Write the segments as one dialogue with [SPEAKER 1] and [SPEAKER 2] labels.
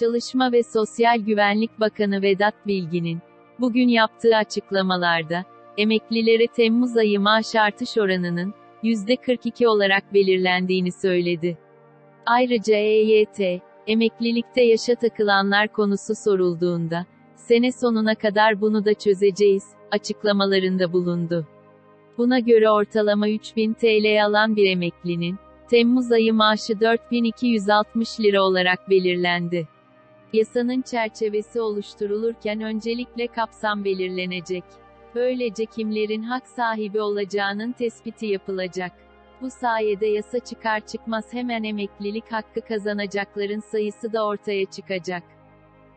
[SPEAKER 1] Çalışma ve Sosyal Güvenlik Bakanı Vedat Bilgin'in bugün yaptığı açıklamalarda emeklilere Temmuz ayı maaş artış oranının %42 olarak belirlendiğini söyledi. Ayrıca EYT, emeklilikte yaşa takılanlar konusu sorulduğunda, sene sonuna kadar bunu da çözeceğiz, açıklamalarında bulundu. Buna göre ortalama 3000 TL alan bir emeklinin, Temmuz ayı maaşı 4260 lira olarak belirlendi. Yasanın çerçevesi oluşturulurken öncelikle kapsam belirlenecek. Böylece kimlerin hak sahibi olacağının tespiti yapılacak. Bu sayede yasa çıkar çıkmaz hemen emeklilik hakkı kazanacakların sayısı da ortaya çıkacak.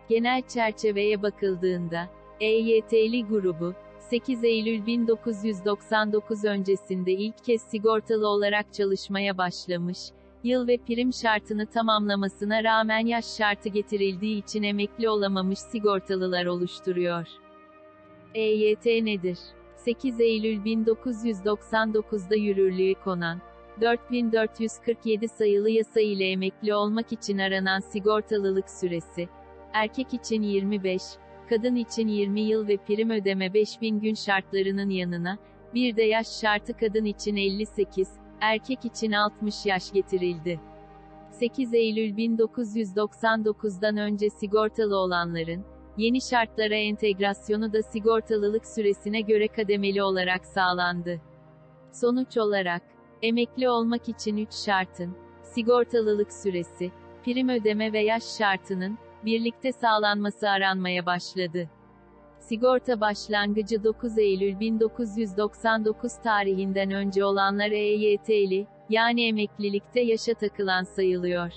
[SPEAKER 1] Genel çerçeveye bakıldığında, EYT'li grubu, 8 Eylül 1999 öncesinde ilk kez sigortalı olarak çalışmaya başlamış, yıl ve prim şartını tamamlamasına rağmen yaş şartı getirildiği için emekli olamamış sigortalılar oluşturuyor. EYT nedir? 8 Eylül 1999'da yürürlüğe konan, 4447 sayılı yasa ile emekli olmak için aranan sigortalılık süresi, erkek için 25, kadın için 20 yıl ve prim ödeme 5000 gün şartlarının yanına, bir de yaş şartı kadın için 58, erkek için 60 yaş getirildi. 8 Eylül 1999'dan önce sigortalı olanların, yeni şartlara entegrasyonu da sigortalılık süresine göre kademeli olarak sağlandı. Sonuç olarak, emekli olmak için 3 şartın, sigortalılık süresi, prim ödeme ve yaş şartının, birlikte sağlanması aranmaya başladı. Sigorta başlangıcı 9 Eylül 1999 tarihinden önce olanlar EYT'li, yani emeklilikte yaşa takılan sayılıyor.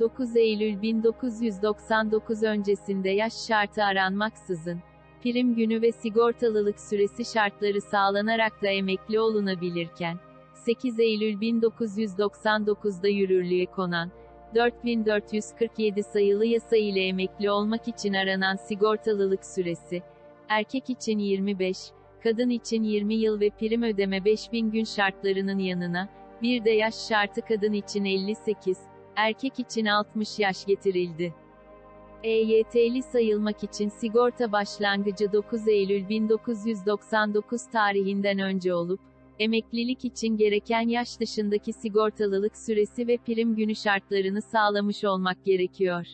[SPEAKER 1] 9 Eylül 1999 öncesinde yaş şartı aranmaksızın, prim günü ve sigortalılık süresi şartları sağlanarak da emekli olunabilirken, 8 Eylül 1999'da yürürlüğe konan, 4447 sayılı yasa ile emekli olmak için aranan sigortalılık süresi, erkek için 25, kadın için 20 yıl ve prim ödeme 5000 gün şartlarının yanına, bir de yaş şartı kadın için 58, erkek için 60 yaş getirildi. EYT'li sayılmak için sigorta başlangıcı 9 Eylül 1999 tarihinden önce olup, emeklilik için gereken yaş dışındaki sigortalılık süresi ve prim günü şartlarını sağlamış olmak gerekiyor.